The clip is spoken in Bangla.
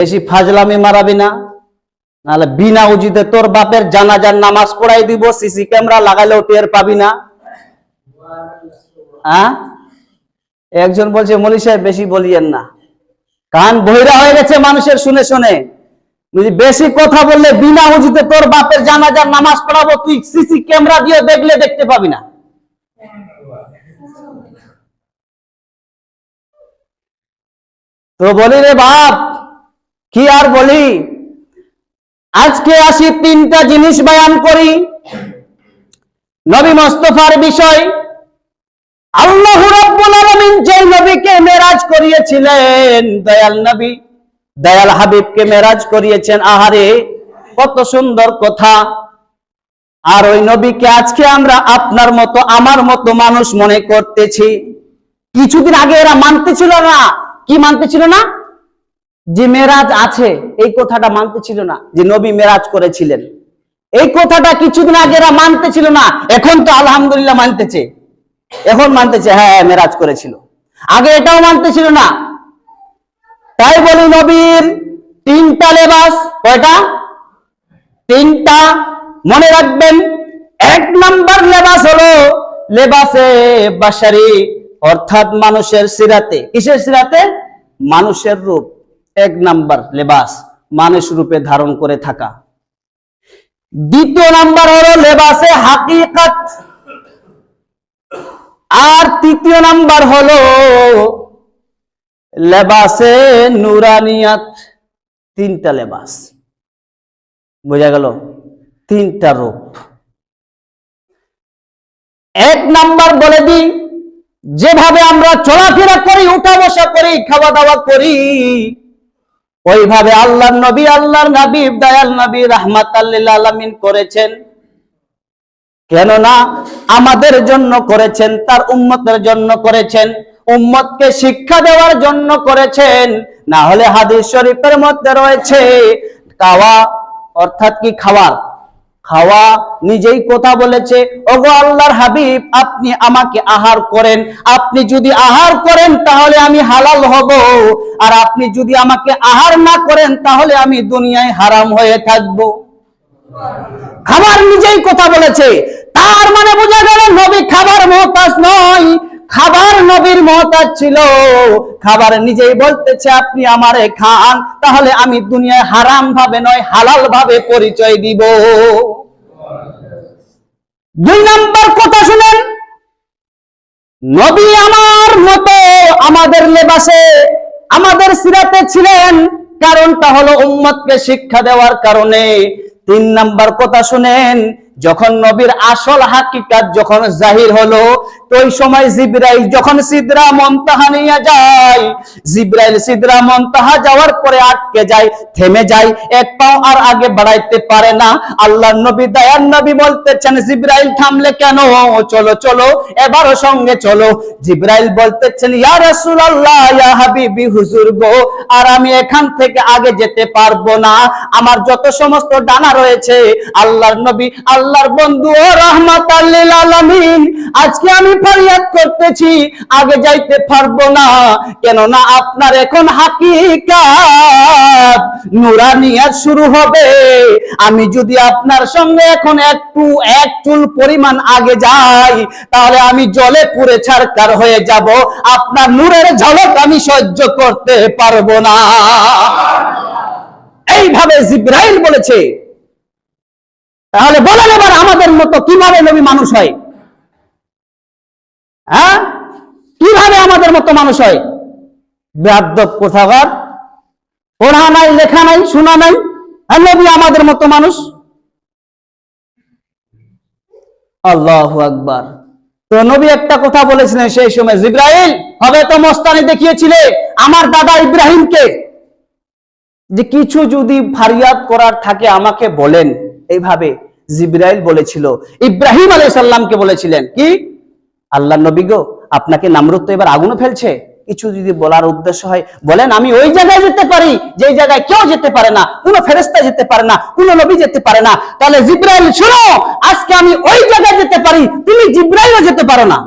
বেশি ফাজলামি মারাবি না। নাহলে বিনা উজিতে তোর বাপের জানাজার নামাজ পড়াই দিব, সিসি ক্যামেরা লাগাইলেও টের পাবি না। হ্যাঁ? একজন বলছে, মলি সাহেব, বেশি বলিয়েন না। কান বহিরা হয়ে গেছে মানুষের শুনে শুনে। বেশি কথা বললে বিনা উজিতে তোর বাপের জানাজার নামাজ পড়াবো, তুই সিসি ক্যামেরা দিয়ে দেখলে দেখতে পাবি না। তো বলি রে বাপ কি আর বলি? আজকে আসি তিনটা জিনিস বয়ান করি। নবী মোস্তফার বিষয়। আল্লাহ রাব্বুল আলামিন নবীকে মেরাজ করিয়েছিলেন, দয়াল নবী, দয়াল হাবিবকে মেরাজ করিয়েছেন। আহারে, কত সুন্দর কথা। আর ওই নবীকে আজকে আমরা আপনার মতো, আমার মতো মানুষ মনে করতেছি। কিছুদিন আগে এরা মানতে ছিল না। কি মানতে ছিল না? যে মেরাজ আছে এই কথাটা মানতে ছিল না যে নবী মেরাজ করেছিলেন। এই কথাটা কিছুদিন আগে এরা মানতে ছিল না এখন তো আলহামদুলিল্লাহ মানতেছে। এখন মানতেছে হ্যাঁ হ্যাঁ, মেরাজ করেছিল। আগে এটাও মানতে ছিল না। তাই বলি নবীর তিনটা লেবাস কয়টা? তিনটা। মনে রাখবেন এক নাম্বার লেবাস হলো লেবাসে বাসারি অর্থাৎ মানুষের সিরাতে। কিসের সিরাতে? মানুষের রূপ। এক নাম্বার লেবাস মানুষ রূপে ধারণ করে থাকা। দ্বিতীয় নাম্বার হলো লেবাসে হাকিকাত। আর তৃতীয় নাম্বার হলো লেবাসে নুরানিয়াত। তিনটা লেবাস। বোঝা গেল? তিনটা রূপ। এক নাম্বার বলে দিই, যেভাবে আমরা চলাফেরা করি উঠা বসা করি খাওয়া দাওয়া করি ওইভাবে আল্লাহর নবী আল্লাহর নবী, দয়াল নবী রাহমাত আলামিন করেছেন। কেননা আমাদের জন্য করেছেন, তার উম্মতের জন্য করেছেন, উম্মতকে শিক্ষা দেওয়ার জন্য করেছেন। না হলে হাদিস শরীফের মধ্যে রয়েছে, খাওয়া অর্থাৎ কি খাবার খাওয়া নিজেই কথা বলেছে, ওগো আল্লাহর হাবিব, আপনি আমাকে আহার করেন। আপনি যদি আহার করেন, তাহলে আমি হালাল হব। আর আপনি যদি আমাকে আহার না করেন, তাহলে আমি দুনিয়ায় হারাম হয়ে থাকব। খাবার নিজেই কথা বলেছে। তার মানে বোঝা গেল নবী খাবার মহতাজ নয়। খাবার নবীর মহতাজ ছিল। খাবার নিজেই বলতেছে, আপনি আমারে খান, তাহলে আমি দুনিয়ায় হারাম ভাবে নয় হালাল ভাবে পরিচয় দিব। দুই নাম্বার কথা শুনেন, নবী আমার মতো আমাদের লেবাসে, আমাদের সিরাতে ছিলেন, কারণটা হলো উম্মতকে শিক্ষা দেওয়ার কারণে। তিন নাম্বার কথা শুনেন যখন নবীর আসল হাকিকাত যখন জাহির হলো, ওই সময় জিব্রাইল, যখন সিদরা মন্তাহা নিয়ে যায়, জিব্রাইল সিদরা মন্তাহা যাওয়ার পরে আটকে যায়, থেমে যায়, এক পাও আর আগে বাড়াইতে পারে না। আল্লাহ নবী দয়ার নবী বলতেছেন, জিব্রাইল, থামলে কেন? চলো চলো, এবারও সঙ্গে চলো। জিব্রাইল বলতেছেন, ইয়া রাসূলুল্লাহ, ইয়া হাবিবি, হুজুর গো, আর আমি এখান থেকে আগে যেতে পারব না। আমার যত সমস্ত ডানা রয়েছে, আল্লাহর নবী আল্লাহর বন্ধু, ও রাহমাতাল লিল আলামিন, আজকে আমি ফরিয়াদ করতেছি, আগে যাইতে পারব না, কেননা আপনার এখন হাকিকাত নুরানিয়াত শুরু হবে। আমি যদি আপনার সঙ্গে এখন একটু, এক চুল পরিমাণ আগে যাই, তাহলে আমি জলে পুরে ছাড়কার হয়ে যাব। আপনার নূরের ঝলক আমি সহ্য করতে পারব না। এইভাবে জিব্রাইল বলেছে তাহলে বলেন এবার আমাদের মতো কীভাবে নবী মানুষ হয়? হ্যাঁ? কীভাবে আমাদের মতো মানুষ হয়? বেয়াদ্দব কোথাকার, পড়া নাই, লেখা নাই, শোনা নাই, আর নবী আমাদের মতো মানুষ? আল্লাহ আকবার। তো নবী একটা কথা বলেছিলেন সেই সময়, জিব্রাইল, হবে তো মস্তানি দেখিয়েছিলে, আমার দাদা ইব্রাহিমকে। যে কিছু যদি ফারিয়াদ করার থাকে আমাকে বলেন, এইভাবে। জিব্রাইল বলেছিল, ইব্রাহিম আলাই সাল্লামকে বলেছিলেন, কি? আল্লাহ নবী গো, আপনাকে নামরুত তো এবার আগুনও ফেলছে। কিছু যদি বলার উদ্দেশ্য হয়, বলেন, আমি ওই জায়গায় যেতে পারি যে জায়গায় কেউ যেতে পারে না, কোনো ফেরেস্তা যেতে পারে না, কোন নবী যেতে পারে না। তাহলে জিব্রাইল, শুনো, আজকে আমি ওই জায়গায় যেতে পারি, তুমি জিব্রাইলও যেতে পারো না।